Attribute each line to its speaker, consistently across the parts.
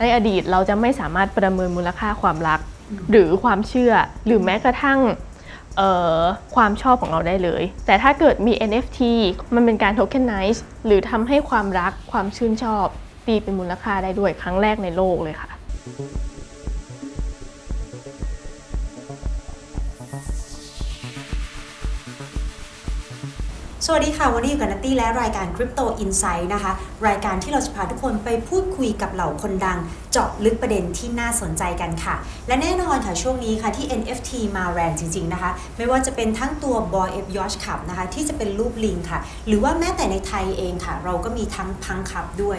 Speaker 1: ในอดีตเราจะไม่สามารถประเมินมูลค่าความรัก หรือความเชื่อหรือแม้กระทั่งเอ่อความชอบของเราได้เลย แต่ถ้าเกิดมี NFT มันเป็นการ tokenize หรือทำให้ความรักความชื่นชอบตีเป็นมูลค่าได้ด้วยครั้งแรกในโลกเลยค่ะ
Speaker 2: สวัสดีค่ะ วันนี้อยู่กับนัตตี้และรายการ Crypto Insight นะคะ รายการที่เราจะพาทุกคนไปพูดคุยกับเหล่าคนดัง เจาะลึกประเด็นที่น่าสนใจกันค่ะ และแน่นอนค่ะ ช่วงนี้ค่ะที่ NFT มาแรงจริง ๆ นะคะ ไม่ว่าจะเป็นทั้งตัว Boy F Yacht Club นะคะ ที่จะเป็นรูปลิงค่ะ หรือว่าแม้แต่ในไทยเองค่ะ เราก็มีทั้งพังคับด้วย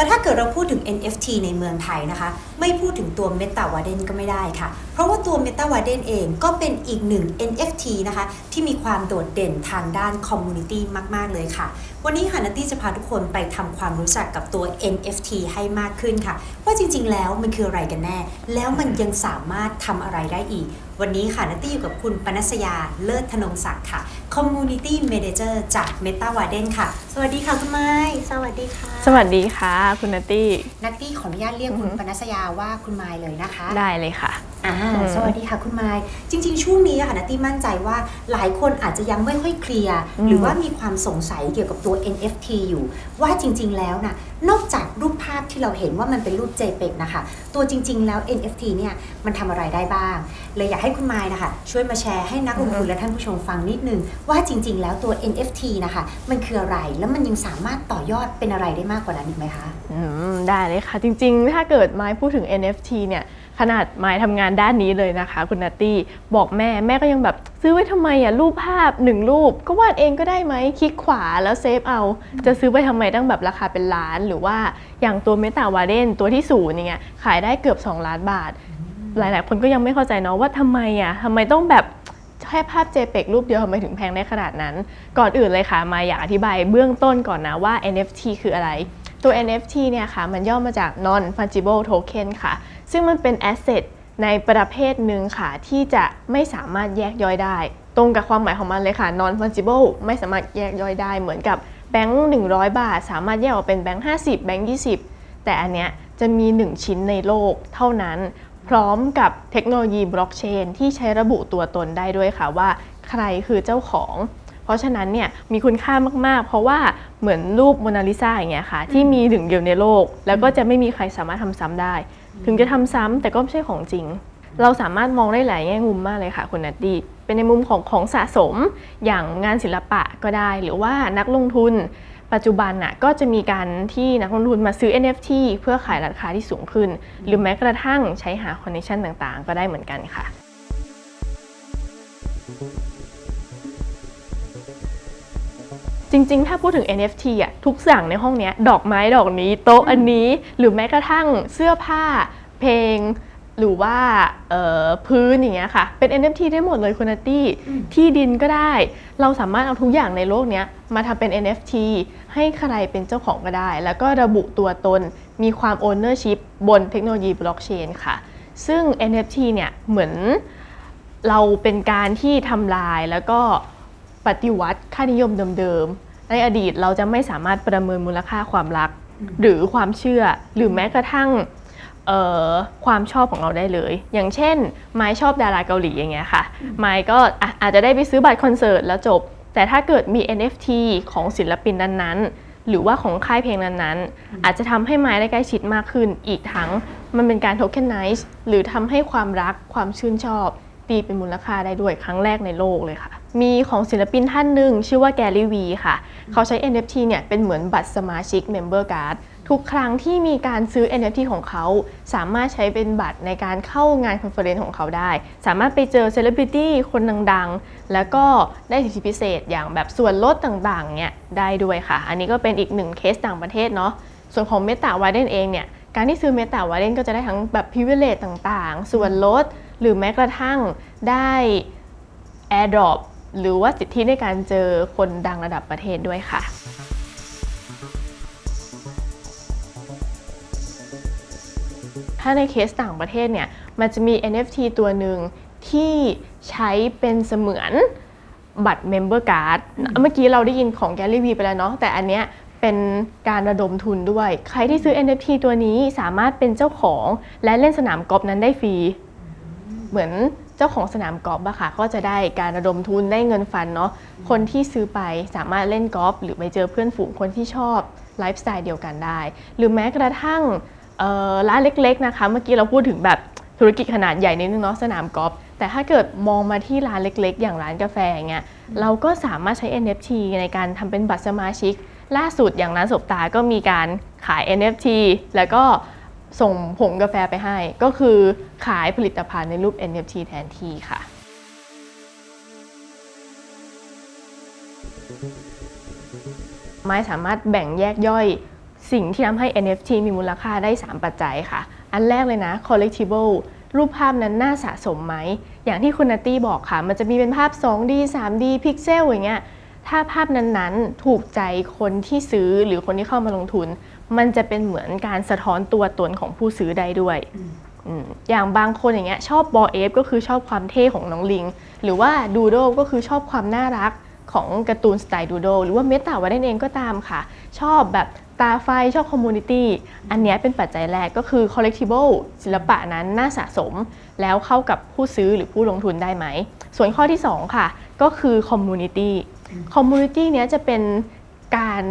Speaker 2: แต่ถ้าเกิดเราพูดถึง NFT ในเมืองไทยนะคะ ไม่พูดถึงตัว Meta w a d e n ก็ไม่ได้ค่ะ เพราะว่าตัว Meta w a d e n เองก็เป็นอีกหนึ่ง NFT นะคะ ที่มีความโดดเด่นทางด้าน Community มาก ๆ เลยค่ะ วันนี้ค่ะนัตตี้จะพาทุกคนไปทำความรู้จักกับตัว NFT ให้มากขึ้นค่ะ ว่าจริง ๆ แล้วมันคืออะไรกันแน่ แล้วมันยังสามารถทำอะไรได้อีก วันนี้ค่ะนัตตี้อยู่กับคุณปนัสยาเลิศธนงศักดิ์ค่ะ Community Manager จาก Meta w a d e n ค่ะ สวัสดีค่ะคุณไม้สวัสดีค่ะ
Speaker 1: สวัสดีค่ะ คุณนัตตี้
Speaker 2: นัตตี้ขออนุญาตเรียกคุณ
Speaker 1: อือฮึ
Speaker 2: ปนัสยาว่าคุณไมายเลยนะคะ
Speaker 1: ได้เลยค่ะ
Speaker 2: อ่า
Speaker 1: อืม
Speaker 2: สวัสดีค่ะคุณไมายจริง ๆ ช่วงนี้อะค่ะนัตตี้มั่นใจว่าหลายคนอาจจะยังไม่ค่อยเคลียร์
Speaker 1: อืม
Speaker 2: หรือว่ามีความสงสัยเกี่ยวกับตัว NFT อยู่ ว่าจริง ๆ แล้วนะนอกจากรูปภาพที่เราเห็นว่ามันเป็นรูป JPEG นะคะ ตัวจริง ๆ แล้ว NFT เนี่ยมันทำอะไรได้บ้าง เลยอยากให้คุณไมายนะคะช่วยมาแชร์ให้นักลงทุนและท่านผู้ชมฟังนิดนึง ว่าจริง ๆ แล้วตัว NFT นะคะมันคืออะไรแล้วมันยังสามารถต่อยอดเป็นอะไรได้มากกว่านั้นอีกไหมคะ
Speaker 1: อืมได้เลยค่ะ จริง ๆ ถ้าเกิดไม้พูดถึง NFT เนี่ยขนาดไม้ทำงานด้านนี้เลยนะคะ คุณนัตตี้บอกแม่แม่ก็ยังแบบซื้อไว้ทำไมอะรูปภาพหนึ่งรูป ก็วาดเองก็ได้ไหมคลิกขวาแล้วเซฟเอา จะซื้อไปทำไมตั้งแบบราคาเป็นล้าน หรือว่าอย่างตัวเมตาวาเดนตัวที่ศูนย์อย่างเงี้ยขายได้เกือบ 2 ล้านบาท หลาย ๆ คนก็ยังไม่เข้าใจเนาะว่าทำไมอะทำไมต้องแบบแค่ภาพ JPEG รูปเดียวทำไมถึงแพงได้ขนาดนั้น ก่อนอื่นเลยค่ะ มาอยากอธิบายเบื้องต้นก่อนนะว่า NFT คืออะไร ตัว NFT เนี่ยค่ะ มันย่อมาจาก non fungible token ค่ะ ซึ่งมันเป็น asset ในประเภทหนึ่งค่ะ ที่จะไม่สามารถแยกย่อยได้ ตรงกับความหมายของมันเลยค่ะ non fungible ไม่สามารถแยกย่อยได้ เหมือนกับแบงค์100 บาท สามารถแยกออกเป็นแบงค์50 แบงค์20 แต่อันเนี้ยจะมี 1 ชิ้นในโลกเท่านั้น พร้อมกับเทคโนโลยีบล็อกเชนที่ใช้ระบุตัวตนได้ด้วยค่ะว่าใครคือเจ้าของ เพราะฉะนั้นเนี่ยมีคุณค่ามาก ๆ เพราะว่าเหมือนรูปโมนาลิซาอย่างเงี้ยค่ะ ที่มีหนึ่งเดียวในโลก แล้วก็จะไม่มีใครสามารถทำซ้ำได้ ถึงจะทำซ้ำแต่ก็ไม่ใช่ของจริง เราสามารถมองได้หลายแง่มุมมากเลยค่ะคุณนัตตี้เป็นในมุมของของสะสมอย่างงานศิลปะก็ได้ หรือว่านักลงทุนปัจจุบันน่ะก็จะมีการที่นักลงทุนมาซื้อ NFT เพื่อขายราคาที่สูงขึ้น หรือแม้กระทั่งใช้หาคอนเนคชันต่างๆ ก็ได้เหมือนกันค่ะ จริง ๆ ถ้าพูดถึง NFT อะทุกอย่างในห้องเนี้ยดอกไม้ดอกนี้โต๊ะอันนี้ หรือแม้กระทั่งเสื้อผ้า เพลง หรือว่าเอ่อพื้นอย่างเงี้ยค่ะ เป็น NFT ได้หมดเลยคุณนัตตี้
Speaker 2: อืม
Speaker 1: ที่ดินก็ได้ เราสามารถเอาทุกอย่างในโลกเนี้ยมาทำเป็น NFT ให้ใครเป็นเจ้าของก็ได้ แล้วก็ระบุตัวตนมีความ ownership บนเทคโนโลยีบล็อกเชนค่ะ ซึ่ง NFT เนี่ยเหมือนเราเป็นการที่ทำลายแล้วก็ ปฏิวัติค่านิยมเดิมๆในอดีตเราจะไม่สามารถประเมินมูลค่าความรัก หรือความเชื่อหรือแม้กระทั่งเอ่อความชอบของเราได้เลย อย่างเช่น ไม้ชอบดาราเกาหลีอย่างเงี้ยค่ะ ไม้ก็อะอาจจะได้ไปซื้อบัตรคอนเสิร์ตแล้วจบ แต่ถ้าเกิดมี NFT ของศิลปินนั้นๆ หรือว่าของค่ายเพลงนั้นๆ อาจจะทำให้ไม้ได้ใกล้ชิดมากขึ้น อีกทั้งมันเป็นการ tokenize หรือทำให้ความรักความชื่นชอบ ตีเป็นมูลค่าได้ด้วยครั้งแรกในโลกเลยค่ะ มีของศิลปินท่านหนึ่งชื่อว่าแกรี่วีค่ะ เขาใช้ NFT เนี่ยเป็นเหมือนบัตรสมาชิก Member Card ทุกครั้งที่มีการซื้อ NFT ของเขา สามารถใช้เป็นบัตรในการเข้างานคอนเฟอเรนซ์ของเขาได้ สามารถไปเจอเซเลบริตี้คนดังๆ แล้วก็ได้สิทธิพิเศษอย่างแบบส่วนลดต่างๆเนี่ยได้ด้วยค่ะ อันนี้ก็เป็นอีกหนึ่งเคสต่างประเทศเนาะส่วนของ Meta w a d e n เองเนี่ยการที่ซื้อ Meta w a d e n ก็จะได้ทั้งแบบ privilege ต่างๆ ส่วนลดหรือแม้กระทั่งได้ AirDrop หรือว่าสิทธิในการเจอคนดังระดับประเทศด้วยค่ะถ้าในเคสต่างประเทศเนี่ย มันจะมี NFT ตัวหนึ่งที่ใช้เป็นเสมือนบัตร Member Card เมื่อกี้เราได้ยินของ Gary V ไปแล้วเนาะ แต่อันเนี้ยเป็นการระดมทุนด้วย ใครที่ซื้อ NFT ตัวนี้สามารถเป็นเจ้าของและเล่นสนามกอล์ฟนั้นได้ฟรี เหมือน เจ้าของสนามกอล์ฟอะค่ะก็จะได้การระดมทุนได้เงินฟันเนาะคนที่ซื้อไปสามารถเล่นกอล์ฟหรือไปเจอเพื่อนฝูงคนที่ชอบไลฟ์สไตล์เดียวกันได้ หรือแม้กระทั่งเอ่อร้านเล็กๆนะคะเมื่อกี้เราพูดถึงแบบธุรกิจขนาดใหญ่นิดนึงเนาะสนามกอล์ฟแต่ถ้าเกิดมองมาที่ร้านเล็กๆ อย่างร้านกาแฟอย่างเงี้ยเราก็สามารถใช้ NFT ในการทำเป็นบัตรสมาชิก ล่าสุดอย่างร้านสบตาก็มีการขาย NFT แล้วก็ ส่งผงกาแฟไปให้ ก็คือขายผลิตภัณฑ์ในรูป NFT แทนที่ค่ะ ไม้สามารถแบ่งแยกย่อยสิ่งที่ทำให้ NFT มีมูลค่าได้ 3 ปัจจัยค่ะ อันแรกเลยนะ collectible รูปภาพนั้นน่าสะสมไหม อย่างที่คุณนัตตี้บอกค่ะ มันจะมีเป็นภาพ 2D 3D พิกเซลอย่างเงี้ย ถ้าภาพนั้นๆ ถูกใจคนที่ซื้อหรือคนที่เข้ามาลงทุน มันจะเป็นเหมือนการสะท้อนตัวตนของผู้ซื้อได้ด้วยอืมอย่างบางคนอย่างเงี้ยชอบบอเอฟก็คือชอบความเท่ของน้องลิง หรือว่าดูโดก็คือชอบความน่ารักของการ์ตูนสไตล์ดูโดหรือว่าเมตาวาเดนเองก็ตามค่ะ ชอบแบบตาไฟชอบคอมมูนิตี้อันเนี้ยเป็นปัจจัยแรกก็คือ collectible ศิลปะนั้นน่าสะสม แล้วเข้ากับผู้ซื้อหรือผู้ลงทุนได้ไหม ส่วนข้อที่ 2 ค่ะ ก็คือ community community เนี้ยจะเป็นการ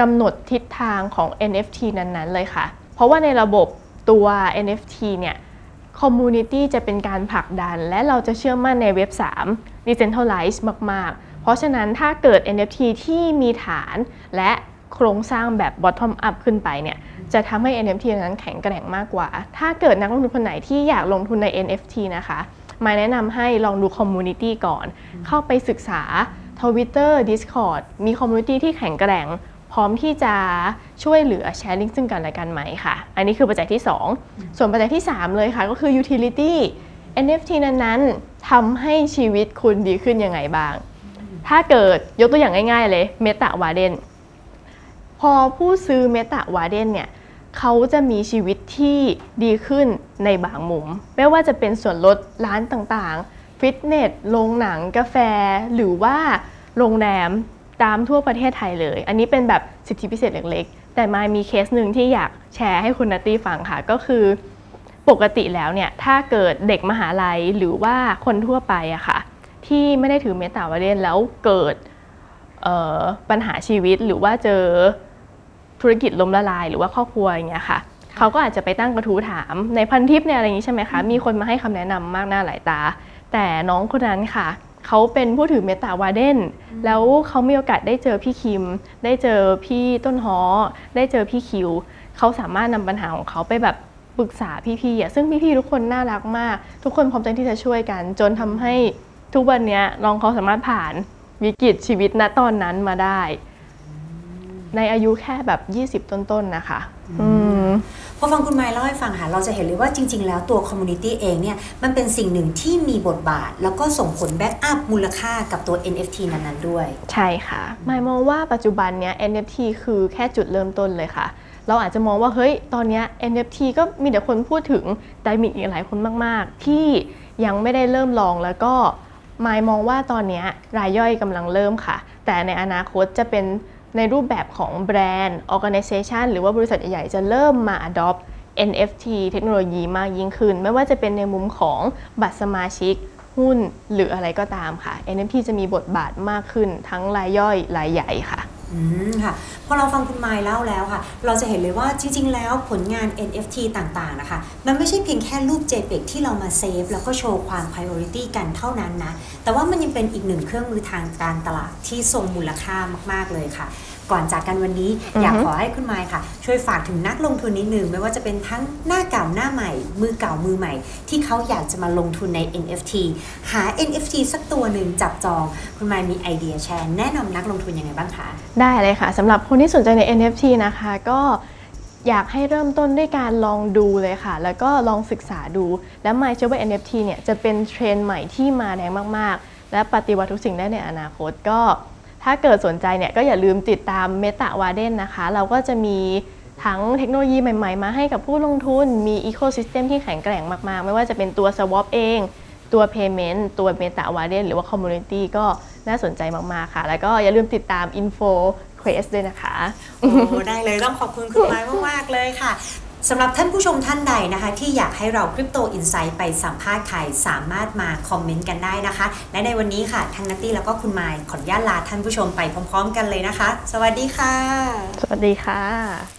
Speaker 1: กำหนดทิศทางของ NFT นั้นๆ เลยค่ะ เพราะว่าในระบบตัว NFT เนี่ย Community จะเป็นการผลักดัน และเราจะเชื่อมั่นในเว็บ 3 Decentralize มาก ๆ เพราะฉะนั้นถ้าเกิด NFT ที่มีฐานและโครงสร้างแบบ bottom up ขึ้นไปเนี่ยจะทำให้ NFT นั้นแข็งแกร่งมากกว่า ถ้าเกิดนักลงทุนคนไหนที่อยากลงทุนใน NFT นะคะ มาแนะนำให้ลองดู Community ก่อน เข้าไปศึกษา Twitter Discord มี Community ที่แข็งแกร่ง พร้อมที่จะช่วยเหลือแชร์ลิงก์ซึ่งกันและกันไหมค่ะ อันนี้คือปัจจัยที่ 2 ส่วนปัจจัยที่ 3 เลยค่ะ ก็คือ utility NFT นั้นๆทำให้ชีวิตคุณดีขึ้นยังไงบ้าง ถ้าเกิดยกตัวอย่างง่ายๆเลย Meta Warden พอผู้ซื้อ Meta Warden เนี่ยเขาจะมีชีวิตที่ดีขึ้นในบางมุม ไม่ว่าจะเป็นส่วนลดร้านต่างๆ ฟิตเนส โรงหนัง กาแฟ หรือว่าโรงแรม ตามทั่วประเทศไทยเลย อันนี้เป็นแบบสิทธิพิเศษเล็กๆ แต่มายมีเคสหนึ่งที่อยากแชร์ให้คุณนัตตี้ฟังค่ะ ก็คือปกติแล้วเนี่ยถ้าเกิดเด็กมหาลัยหรือว่าคนทั่วไปอะค่ะ ที่ไม่ได้ถือเมตาวาเดนแล้วเกิดปัญหาชีวิตหรือว่าเจอธุรกิจล้มละลาย หรือว่าครอบครัวอย่างเงี้ยค่ะเขาก็อาจจะไปตั้งกระทู้ถามในพันทิปเนี่ยอะไรอย่างงี้ใช่ไหมคะ มีคนมาให้คำแนะนำมากหน้าหลายตา แต่น้องคนนั้นค่ะ เขาเป็นผู้ถือเมตาวาเดนแล้วเขามีโอกาสได้เจอพี่คิม ได้เจอพี่ต้นฮอได้เจอพี่คิว เขาสามารถนำปัญหาของเขาไปแบบปรึกษาพี่ๆอะซึ่งพี่ๆทุกคนน่ารักมาก ทุกคนพร้อมใจที่จะช่วยกัน จนทำให้ทุกวันเนี้ยน้องเขาสามารถผ่านวิกฤตชีวิตณตอนนั้นมาได้ ในอายุแค่แบบ 20 ต้นๆนะคะ อืม
Speaker 2: พอฟังคุณไมค์เล่าให้ฟังค่ะเราจะเห็นเลยว่าจริง ๆ แล้วตัวคอมมูนิตี้เองเนี่ยมันเป็นสิ่งหนึ่งที่มีบทบาท แล้วก็ส่งผลแบ็กอัพมูลค่ากับตัว NFT นั้นๆด้วย
Speaker 1: ใช่ค่ะหมายมองว่าปัจจุบันเนี้ย NFT คือแค่จุดเริ่มต้นเลยค่ะเราอาจจะมองว่าเฮ้ย ตอนเนี้ย NFT ก็มีแต่คนพูดถึง แต่มีอีกหลายคนมาก ๆ ที่ยังไม่ได้เริ่มลองแล้วก็หมายมองว่าตอนเนี้ยรายย่อยกำลังเริ่มค่ะ แต่ในอนาคตจะเป็น ในรูปแบบของแบรนด์ organization หรือว่าบริษัทใหญ่ๆ จะเริ่มมา adopt NFT เทคโนโลยีมากยิ่งขึ้น ไม่ว่าจะเป็นในมุมของบัตรสมาชิก หุ้นหรืออะไรก็ตามค่ะ NFT จะมีบทบาทมากขึ้นทั้งรายย่อยรายใหญ่ค่ะ
Speaker 2: อืมค่ะพอเราฟังคุณไมล์เล่าแล้วค่ะ เราจะเห็นเลยว่าจริง ๆ แล้วผลงาน NFT ต่างๆนะคะ มันไม่ใช่เพียงแค่รูป JPEG ที่เรามาเซฟแล้วก็โชว์ความ priority กันเท่านั้นนะ แต่ว่ามันยังเป็นอีกหนึ่งเครื่องมือทางการตลาดที่ทรงมูลค่ามาก ๆ เลยค่ะ ก่อนจากกันวันนี้
Speaker 1: อือฮึ
Speaker 2: อยากขอให้คุณไมค์ค่ะ ช่วยฝากถึงนักลงทุนนิดนึงไม่ว่าจะเป็นทั้งหน้าเก่าหน้าใหม่ มือเก่ามือใหม่ ที่เขาอยากจะมาลงทุนใน NFT หา NFT สักตัวหนึ่งจับจอง คุณไมค์มีไอเดียแชร์แนะนำนักลงทุนยังไงบ้างคะ
Speaker 1: ได้เลยค่ะสำหรับคนที่สนใจใน NFT นะคะก็อยากให้เริ่มต้นด้วยการลองดูเลยค่ะ แล้วก็ลองศึกษาดู และหมายเชื่อว่า NFT เนี่ยจะเป็นเทรนด์ใหม่ที่มาแรงมาก ๆ และปฏิวัติทุกสิ่งได้ในอนาคตก็ ถ้าเกิดสนใจเนี่ยก็อย่าลืมติดตาม Meta Warden นะคะ เราก็จะมีทั้งเทคโนโลยีใหม่ๆ มาให้กับผู้ลงทุน มี Ecosystem ที่แข็งแกร่งมากๆ ไม่ว่าจะเป็นตัว Swap เอง ตัว Payment ตัว Meta Warden หรือว่า Community ก็น่าสนใจมากๆ ค่ะ แล้วก็อย่าลืมติดตาม Info Request ด้วยนะคะ
Speaker 2: โอ้ ได้เลยต้องขอบคุณคุณไม้มาก ๆ เลยค่ะ สำหรับท่านผู้ชมท่านใดนะคะ ที่อยากให้เราคริปโตอินไซต์ไปสัมภาษณ์ใครสามารถมาคอมเมนต์กันได้นะคะ และในวันนี้ค่ะทั้งนัตตี้แล้วก็คุณไมค์ขออนุญาตลาท่านผู้ชมไปพร้อม ๆ กันเลยนะคะ สวัสดีค่ะ
Speaker 1: สวัสดีค่ะ